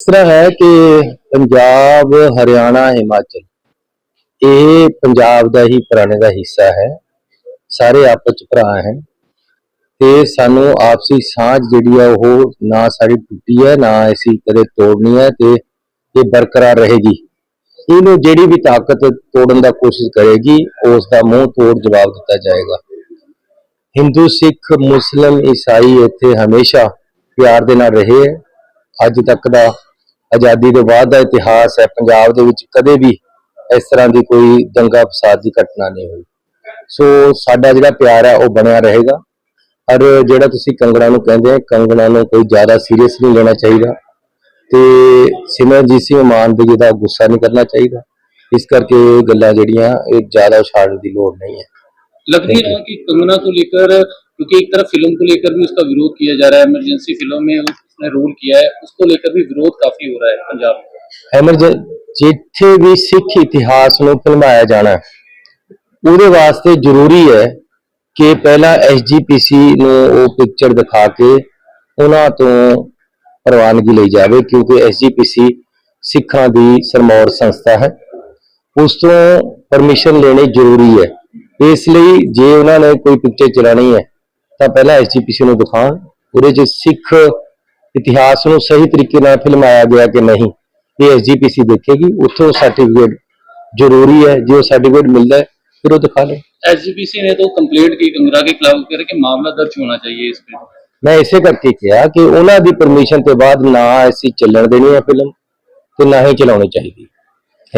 ਇਸ ਤਰ੍ਹਾਂ ਹੈ ਕਿ ਪੰਜਾਬ, ਹਰਿਆਣਾ, ਹਿਮਾਚਲ, ਇਹ ਪੰਜਾਬ ਦਾ ਹੀ ਪੁਰਾਣੇ ਦਾ ਹਿੱਸਾ ਹੈ। ਸਾਰੇ ਆਪਸ ਚ ਭਰਾ ਹੈ ਤੇ ਸਾਨੂੰ ਆਪਸੀ ਸਾਂਝ ਜਿਹੜੀ ਆ ਉਹ ਨਾ ਸਾਡੀ ਟੁੱਟੀ ਹੈ, ਨਾ ਅਸੀਂ ਕਦੇ ਤੋੜਨੀ ਹੈ ਤੇ ਇਹ ਬਰਕਰਾਰ ਰਹੇਗੀ। ਇਹਨੂੰ ਜਿਹੜੀ ਵੀ ਤਾਕਤ ਤੋੜਨ ਦਾ ਕੋਸ਼ਿਸ਼ ਕਰੇਗੀ, ਉਸ ਦਾ ਮੂੰਹ ਤੋੜ ਜਵਾਬ ਦਿੱਤਾ ਜਾਏਗਾ। ਹਿੰਦੂ, ਸਿੱਖ, ਮੁਸਲਮ, ਈਸਾਈ ਇੱਥੇ ਹਮੇਸ਼ਾ ਪਿਆਰ ਦੇ ਨਾਲ ਰਹੇ ਹੈ। ਅੱਜ ਤੱਕ ਦਾ ਆਜ਼ਾਦੀ ਦੇ ਬਾਅਦ ਦਾ ਇਤਿਹਾਸ ਹੈ ਪੰਜਾਬ ਦੇ ਵਿੱਚ ਕਦੇ ਵੀ ਇਸ ਤਰ੍ਹਾਂ ਦੀ ਕੋਈ ਦੰਗਾ ਫਸਾਦ ਦੀ ਘਟਨਾ ਨਹੀਂ ਹੋਈ ਸੋ ਸਾਡਾ ਜਿਹੜਾ ਪਿਆਰ ਹੈ ਉਹ ਬਣਿਆ ਰਹੇਗਾ ਔਰ ਜਿਹੜਾ ਤੁਸੀਂ ਕੰਗਣਾ ਨੂੰ ਕਹਿੰਦੇ ਆ ਕੰਗਣਾ ਨੂੰ ਕੋਈ ਜ਼ਿਆਦਾ ਸੀਰੀਅਸ ਨਹੀਂ ਲੈਣਾ ਚਾਹੀਦਾ ਤੇ ਸਿਮਰਜੀਤ ਸਿੰਘ ਮਾਨ ਦੇ ਜਿਹਦਾ ਗੁੱਸਾ ਨਹੀਂ ਕਰਨਾ ਚਾਹੀਦਾ ਇਸ ਕਰਕੇ ਇਹ ਗੱਲਾਂ ਜਿਹੜੀਆਂ ਇਹ ਜ਼ਿਆਦਾ ਉਛਾੜਨ ਦੀ ਲੋੜ ਨਹੀਂ ਹੈ लगती है कि कंगना को लेकर क्योंकि एक तरफ फिल्म को लेकर भी उसका विरोध किया जा रहा है इमरजेंसी फिल्म में उसने रोल किया है उसको लेकर भी विरोध काफी हो रहा है पंजाब में ਐਮਰਜੈਂ ਜਿੱਥੇ ਵੀ ਸਿੱਖ ਇਤਿਹਾਸ ਨੂੰ ਫਿਲਮਾਇਆ ਜਾਣਾ ਹੈ, ਉਹਦੇ ਵਾਸਤੇ ਜ਼ਰੂਰੀ ਹੈ ਕਿ ਪਹਿਲਾਂ ਐਸਜੀਪੀਸੀ ਨੂੰ ਉਹ ਪਿਕਚਰ ਦਿਖਾ ਕੇ ਉਹਨਾਂ ਤੋਂ ਪ੍ਰਵਾਨਗੀ ਲਈ ਜਾਵੇ ਕਿਉਂਕਿ ਐਸਜੀਪੀਸੀ ਸਿੱਖਾਂ ਦੀ ਸਰਮੌਰ ਸੰਸਥਾ ਹੈ ਉਸ ਤੋਂ ਪਰਮਿਸ਼ਨ ਲੈਣੀ ਜ਼ਰੂਰੀ ਹੈ ਇਸ ਲਈ ਜੇ ਉਹਨਾਂ ਨੇ ਕੋਈ ਪਿਕਚਰ ਚਲਾਣੀ ਹੈ ਤਾਂ ਪਹਿਲਾਂ ਐਸਜੀਪੀਸੀ ਨੂੰ ਦਿਖਾਉਣ ਉਹਦੇ 'ਚ ਸਿੱਖ ਇਤਿਹਾਸ ਨੂੰ ਸਹੀ ਤਰੀਕੇ ਨਾਲ ਫਿਲਮਾਇਆ ਗਿਆ ਕਿ ਨਹੀਂ ਇਹ ਐਸਜੀਪੀਸੀ ਦੇਖੇਗੀ ਉੱਥੋਂ ਸਰਟੀਫਿਕੇਟ ਜ਼ਰੂਰੀ ਹੈ ਜੇ ਉਹ ਸਰਟੀਫਿਕੇਟ ਮਿਲਦਾ ਹੈ ਫਿਰ ਉਹ ਦਿਖਾ ਲੈ ਐਸਜੀਪੀਸੀ ਨੇ ਤਾਂ ਕੰਪਲੀਟ ਕੀ ਕੰਗਰਾ ਕੇ ਖਿਲਾਫ ਕਰਕੇ ਮਾਮਲਾ ਦਰਜ ਹੋਣਾ ਚਾਹੀਏ ਇਸ ਤੇ। ਮੈਂ ਇਸੇ ਕਰਕੇ ਕਿਹਾ ਕਿ ਉਹਨਾਂ ਦੀ ਪਰਮਿਸ਼ਨ ਤੋਂ ਬਾਅਦ ਨਾ ਐਸੀ ਚੱਲਣ ਦੇਣੀ ਹੈ ਫਿਲਮ ਤੇ ਨਾ ਹੀ ਚਲਾਉਣੀ ਚਾਹੀਦੀ।